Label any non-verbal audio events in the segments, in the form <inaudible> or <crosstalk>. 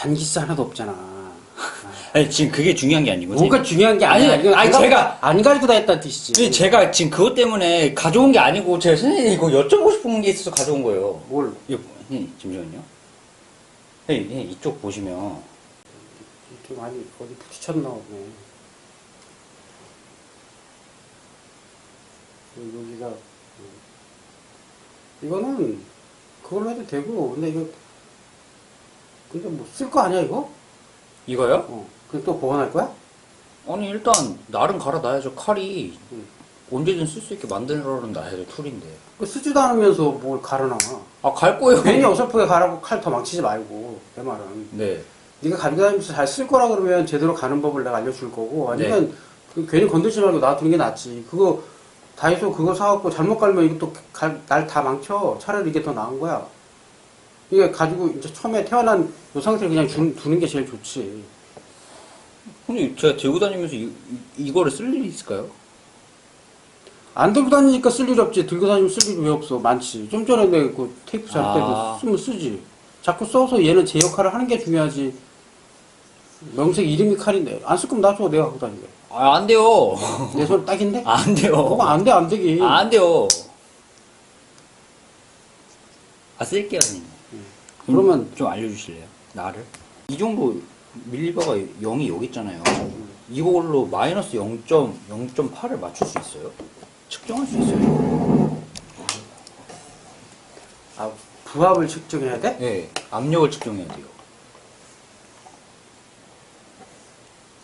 잔기스 하나도 없잖아. 아니 지금 그게 중요한 게 아니고 뭐가 중요한 게 아니야. 아니, 아니, 안 제가- 안 가지고 다 했다는 뜻이지. 제가 지금 그것 때문에 가져온 게 아니고 제가 선생님 이거 여쭤보고 싶은 게 있어서 가져온 거예요. 뭘 이거 선생님 잠시만요. 선생님 선생님, 이쪽 보시면 좀 많이 어디 부딪혔나 보네. 여기가 음. 이거는 그걸로 해도 되고 근데 이거 근데 뭐쓸 거 아니야 이거? 이거요? 어. 그럼 또 보관할 거야? 아니 일단 날은 갈아놔야죠. 칼이 응. 언제든 쓸 수 있게 만들어 놔야죠 툴인데. 그 쓰지도 않으면서 뭘 갈아놔. 아 갈 거예요. 괜히 어설프게 가라고 칼 더 망치지 말고 내 말은. 네. 네가 가지고 다니면서 잘 쓸 거라 그러면 제대로 가는 법을 내가 알려줄 거고 아니면 네. 그 괜히 건들지 말고 놔두는 게 낫지 그거 다이소 그거 사갖고 잘못 갈면 이것도 날 다 망쳐 차라리 이게 더 나은 거야 이게 가지고 이제 처음에 태어난 이 상태를 그냥 주, 두는 게 제일 좋지 근데 제가 들고 다니면서 이, 이, 거를 쓸 일이 있을까요? 안 들고 다니니까 쓸 일이 없지 들고 다니면 쓸 일이 왜 없어 많지 좀 전에 내가 그 테이프 잘 때도 아. 쓰면 쓰지 자꾸 써서 얘는 제 역할을 하는 게 중요하지 명색 이름이 칼인데 안 쓸 거면 놔줘 내가 갖고 다니게 아 안 돼요. 내 손 딱인데? 안 돼요. 그거 안 돼, 안 되기. 아, 안 돼요. 아 쓸게요 선생님. 그러면 좀 알려주실래요? 나를? 이 정도 밀리버가 0이 여기 있잖아요. 이걸로 마이너스 0.0.8을 맞출 수 있어요? 측정할 수 있어요? 아, 부합을 측정해야 돼? 네. 압력을 측정해야 돼요.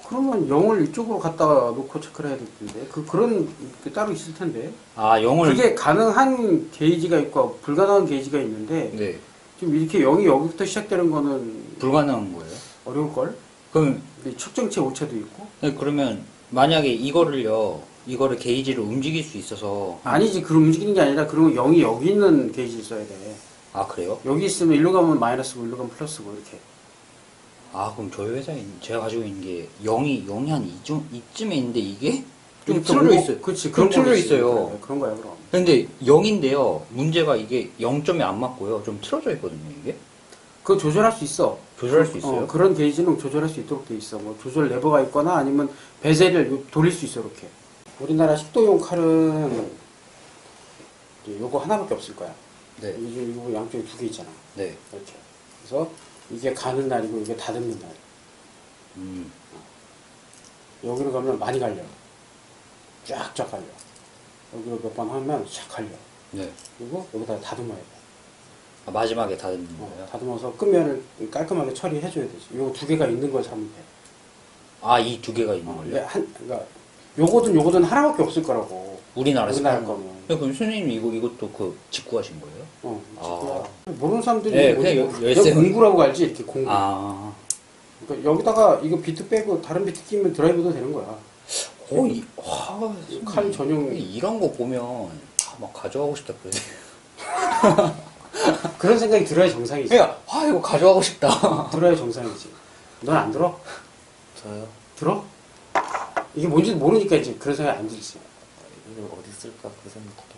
그러면 0을 이쪽으로 갖다가 놓고 체크를 해야 될 텐데. 그, 그런 게 따로 있을 텐데. 아 0을 그게 가능한 게이지가 있고 불가능한 게이지가 있는데, 네. 지금 이렇게 0이 여기부터 시작되는 거는 불가능한 거예요. 어려울걸? 그럼 근데 측정체 오체도 있고. 네, 그러면 만약에 이거를요, 이거를 게이지를 움직일 수 있어서 아니지, 그럼 움직이는 게 아니라, 그러면 0이 여기 있는 게이지 있어야 돼. 아 그래요? 여기 있으면 일로 가면 마이너스고, 일로 가면 플러스고, 이렇게. 아 그럼 저희 회사에 있는- 제가 가지고 있는 게 0이 0이 한 이쯤 이쯤에 있는데 이게 좀 틀어져 있어요. 그치, 좀 그런 거지. 있어요. 그런 거야, 그럼. 근데 0인데요. 문제가 이게 0점이 안 맞고요. 좀 틀어져 있거든요, 이게. 그거 조절할 수 있어. 조절할 수 있어요? 어, 그런 게이지는 조절할 수 있도록 돼 있어. 뭐 조절 레버가 있거나 아니면 베젤을 요- 돌릴 수 있어 이렇게. 우리나라 식도용 칼은 요거 하나밖에 없을 거야. 네. 이게 이거 양쪽에 두 개 있잖아. 네. 이렇게. 그래서 이게 가는 날이고 이게 다듬는 날. 음. 여기로 가면 많이 갈려. 쫙쫙 갈려. 여기로 몇 번 하면 쫙 갈려. 네. 그리고 여기다 다듬어야 돼. 아, 마지막에 다듬는 어, 거예요? 다듬어서 끝면을 깔끔하게 처리해줘야 되지. 요거 두 개가 있는 걸 사면 돼. 아, 이 두 개가 있는 어, 걸요? 근데 한, 그러니까 요거든 요거든 하나밖에 없을 거라고. 우리나라에서 우리나라 파는 거. 거는. 네, 그럼 선생님 이거 이것도 그 직구하신 거예요? 어, 아. 직구야. 모르는 사람들이 네? 그냥 열쇠는- 공구라고 알지 이렇게 공구. 아. 그러니까 여기다가 이거 비트 빼고 다른 비트 끼면 드라이브도 되는 거야. 어, 이, 와, 칼 전용 이런 거 보면 아, 막 가져가고 싶다 그러네. <laughs> 그런 생각이 들어야 정상이지. 그러니까 아 이거 가져가고 싶다. 들어야 정상이지. 넌 안 들어? 저요? 들어? 이게 뭔지 모르니까 이제 그런 생각 안 들지. 이걸 어디 쓸까 그 생각도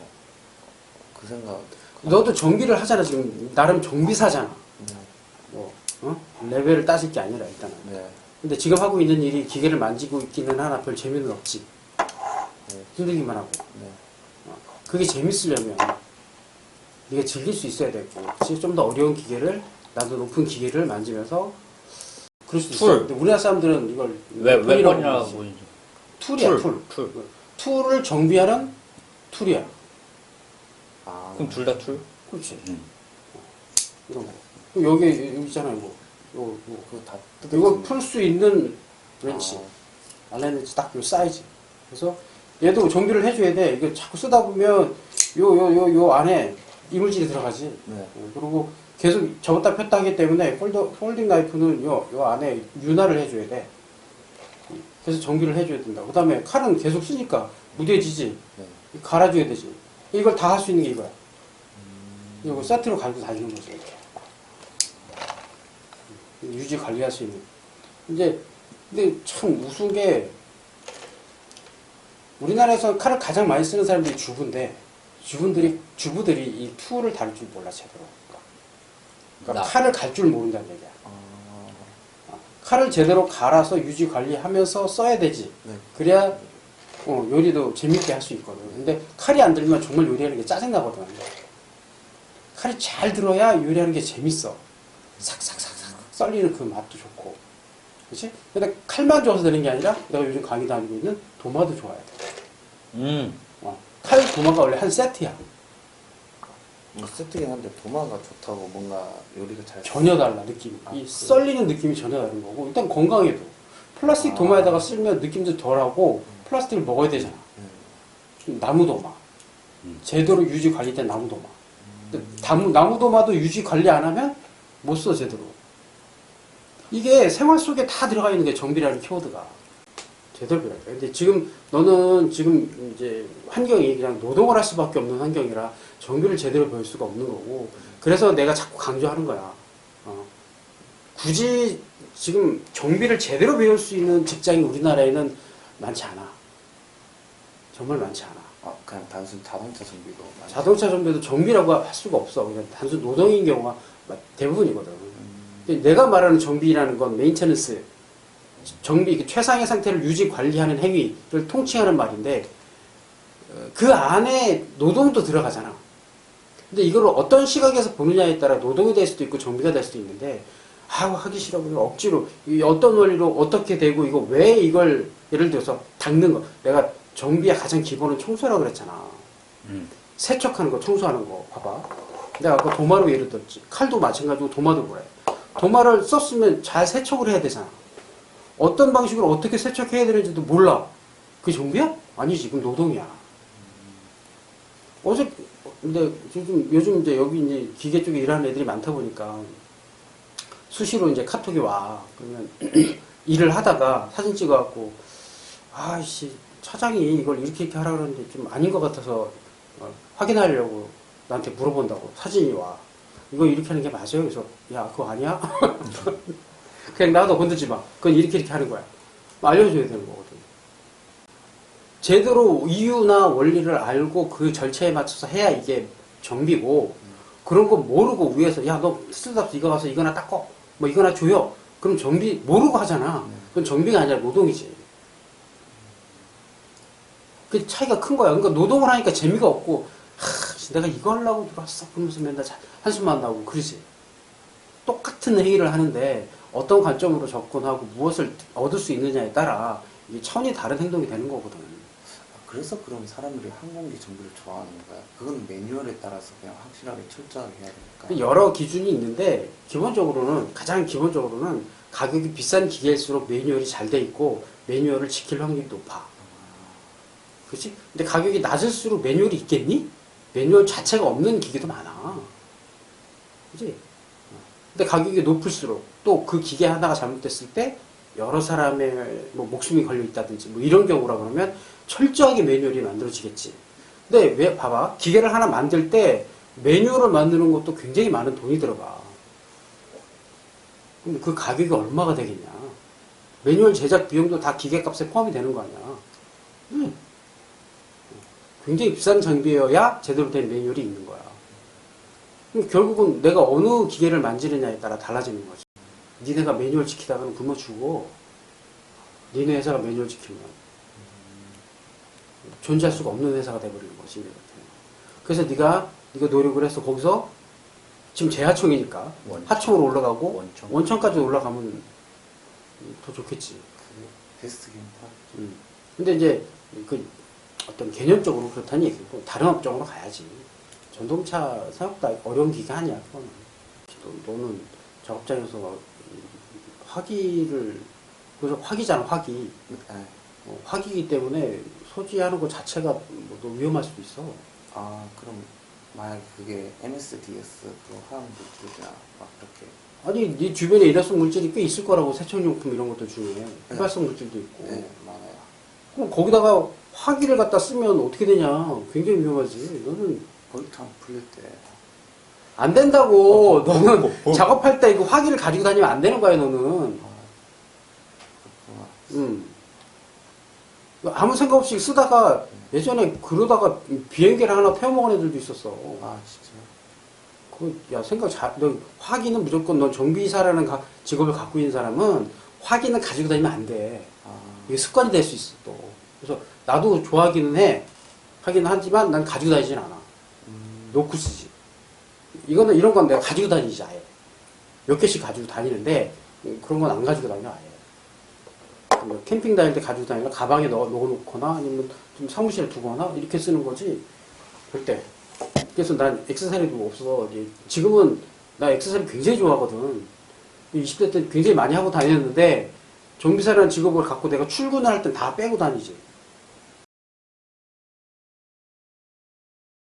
그 생각 너도 정비를 하잖아 지금 나름 정비사잖아. 네, 뭐 어? 레벨을 따질 게 아니라 일단은. 네, 근데 지금 하고 있는 일이 기계를 만지고 있기는 하나 별 재미는 없지. 네, 힘들기만 하고. 네. 어, 그게 재밌으려면 네가 즐길 수 있어야 되고 좀 더 어려운 기계를 나도 높은 기계를 만지면서 그럴 수도 있어. 툴. 근데 우리나라 사람들은 이걸 왜 웹번이라고 부르지. 보이죠? 툴이야 툴. 툴. 툴을 정비하는 툴이야. 아, 그럼 둘 다 툴? 그렇지. 음. 이런 거. 여기 여기 있잖아 이거. 이거 이거. 그거 다 이거. 풀 수 있는 렌치. 알렌 렌치 딱 요 사이즈. 그래서 얘도 정비를 해줘야 돼. 이거 자꾸 쓰다 보면 요 요 요 요 안에 이물질이 들어가지. 네, 어, 그리고 계속 접었다 폈다 하기 때문에 폴더, 폴딩 나이프는 요, 요 안에 윤활을 해줘야 돼. 그래서 정비를 해줘야 된다. 그 다음에 칼은 계속 쓰니까 무뎌지지. 네. 갈아줘야 되지. 이걸 다 할 수 있는 게 이거야. 이거 세트로 가지고 다니는 거지. 유지 관리할 수 있는. 이제, 근데 참 우스운 게, 우리나라에서 칼을 가장 많이 쓰는 사람들이 주부인데, 주부들이, 주부들이 이 툴을 다룰 줄 몰라, 제대로. 그러니까 나. 칼을 갈 줄 모른다는 얘기야. 아, 칼을 제대로 갈아서 유지 관리하면서 써야 되지. 네. 그래야 어, 요리도 재밌게 할 수 있거든. 근데 칼이 안 들면 정말 요리하는 게 짜증나거든. 칼이 잘 들어야 요리하는 게 재밌어. 삭삭삭삭 썰리는 그 맛도 좋고. 그치? 근데 칼만 좋아서 되는 게 아니라 내가 요즘 강의 다니고 있는 도마도 좋아야 돼. 음. 어, 칼 도마가 원래 한 세트야. 뭐 세트긴 한데 도마가 좋다고 뭔가 요리가 잘 전혀 달라, 느낌이. 아, 이 그래요? 썰리는 느낌이 전혀 다른 거고. 일단 건강에도. 플라스틱 아. 도마에다가 쓸면 느낌도 덜하고 플라스틱을 먹어야 되잖아. 네. 나무 도마. 음. 제대로 유지 관리된 나무 도마. 근데 나무, 나무 도마도 유지 관리 안 하면 못 써, 제대로. 이게 생활 속에 다 들어가 있는 게 정비라는 키워드가. 제대로 배워야 돼. 근데 지금 너는 지금 이제 환경이 그냥 노동을 할 수밖에 없는 환경이라 정비를 제대로 배울 수가 없는 거고. 그래서 내가 자꾸 강조하는 거야. 어. 굳이 지금 정비를 제대로 배울 수 있는 직장이 우리나라에는 많지 않아. 정말 많지 않아. 아 그냥 단순 자동차 정비도 자동차 정비도 정비라고 할 수가 없어. 그냥 단순 노동인 경우가 대부분이거든. 내가 말하는 정비라는 건 메인테너스, 정비, 그 최상의 상태를 유지 관리하는 행위를 통칭하는 말인데, 어, 그 안에 노동도 들어가잖아. 근데 이걸 어떤 시각에서 보느냐에 따라 노동이 될 수도 있고 정비가 될 수도 있는데, 아우, 하기 싫어. 그냥 억지로, 이 어떤 원리로 어떻게 되고, 이거 왜 이걸, 예를 들어서 닦는 거. 내가 정비의 가장 기본은 청소라고 그랬잖아. 음. 세척하는 거, 청소하는 거, 봐봐. 내가 아까 도마로 예를 들었지. 칼도 마찬가지고 도마도 그래. 도마를 썼으면 잘 세척을 해야 되잖아. 어떤 방식으로 어떻게 세척해야 되는지도 몰라. 그게 정비야? 아니지. 그건 노동이야. 어제, 근데 요즘, 요즘 이제 여기 이제 기계 쪽에 일하는 애들이 많다 보니까 수시로 이제 카톡이 와. 그러면 <clears throat> 일을 하다가 사진 찍어갖고, 아이씨, 차장이 이걸 이렇게 이렇게 하라 그러는데 좀 아닌 것 같아서 어, 확인하려고 나한테 물어본다고 사진이 와. 이거 이렇게 하는 게 맞아요? 그래서 야 그거 아니야? <laughs> 그냥 나도 건들지 마. 그건 이렇게 이렇게 하는 거야. 알려줘야 되는 거거든. 제대로 이유나 원리를 알고 그 절차에 맞춰서 해야 이게 정비고 그런 거 모르고 위에서 야너 쓸데없어 이거 가서 이거나 닦어 뭐 이거나 줘요. 그럼 정비 모르고 하잖아. 그건 정비가 아니라 노동이지. 그 차이가 큰 거야. 그러니까 노동을 하니까 재미가 없고, 하, 씨, 내가 이거 하려고 들어왔어. 그러면서 맨날 자- 한숨만 나오고, 그러지. 똑같은 회의를 하는데, 어떤 관점으로 접근하고 무엇을 얻을 수 있느냐에 따라, 이게 차원이 다른 행동이 되는 거거든. 아, 그래서 그럼 사람들이 항공기 정비를 좋아하는 거야 그건 매뉴얼에 따라서 그냥 확실하게 철저하게 해야 되니까 여러 기준이 있는데, 기본적으로는, 가장 기본적으로는 가격이 비싼 기계일수록 매뉴얼이 잘 돼 있고, 매뉴얼을 지킬 확률이 높아. 그치? 근데 가격이 낮을수록 매뉴얼이 있겠니? 매뉴얼 자체가 없는 기계도 많아. 그치? 근데 가격이 높을수록 또 그 기계 하나가 잘못됐을 때 여러 사람의 뭐 목숨이 걸려 있다든지 뭐 이런 경우라 그러면 철저하게 매뉴얼이 만들어지겠지. 근데 왜, 봐봐. 기계를 하나 만들 때 매뉴얼을 만드는 것도 굉장히 많은 돈이 들어가. 그럼 그 가격이 얼마가 되겠냐. 매뉴얼 제작 비용도 다 기계값에 포함이 되는 거 아니야. 음. 굉장히 비싼 장비여야 제대로 된 매뉴얼이 있는 거야. 그럼 결국은 내가 어느 기계를 만지느냐에 따라 달라지는 거지. 니네가 매뉴얼 지키다가는 굶어 죽어. 니네 회사가 매뉴얼 지키면. 존재할 수가 없는 회사가 돼버리는 거지. 같은. 그래서 네가 네가 노력을 해서 거기서 지금 재하청이니까 원청. 하청으로 올라가고 원청. 원청까지 올라가면 더 좋겠지. 베스트 게임 파 음. 근데 이제 그 어떤 개념적으로 그렇다는 얘기고 다른 업종으로 가야지. 전동차 생각보다 어려운 기가 아니야. 그거는. 또 너는 작업장에서 화기를 그래서 화기잖아 화기. 네. 어, 화기이기 때문에 소지하는 것 자체가 뭐또 위험할 수도 있어. 아 그럼 만약 그게 MSDS 그 화학 물질이나 막 이렇게 아니 네 주변에 일회성 물질이 꽤 있을 거라고 세척용품 이런 것도 중에 휘발성 물질도 있고. 네 많아요 그럼 거기다가 화기를 갖다 쓰면 어떻게 되냐? 굉장히 위험하지. 너는 볼트함 풀릴 때 안 된다고. 어, 너는 작업할 때 이거 화기를 가지고 다니면 안 되는 거야, 너는. 아, 그렇구나 음. 아무 생각 없이 쓰다가 예전에 그러다가 비행기를 하나 태워먹은 애들도 있었어. 아 진짜 그, 야, 생각 잘, 너 화기는 무조건 너 정비사라는 가- 직업을 갖고 있는 사람은 확인은 가지고 다니면 안 돼. 아, 이게 습관이 될 수 있어 또. 그래서 나도 좋아하기는 해. 하긴 하지만 난 가지고 다니진 않아. 음, 놓고 쓰지. 이거는 이런 건 내가 가지고 다니지 아예. 몇 개씩 가지고 다니는데 음, 그런 건 안 가지고 다녀 아예. 뭐 캠핑 다닐 때 가지고 다니면 가방에 넣어 놓거나 아니면 좀 사무실에 두거나 이렇게 쓰는 거지. 절대. 그래서 난 액세서리도 없어. 이제 지금은 나 액세서리 굉장히 좋아하거든. 20대 때 굉장히 많이 하고 다녔는데 정비사라는 직업을 갖고 내가 출근할 땐 다 빼고 다니지.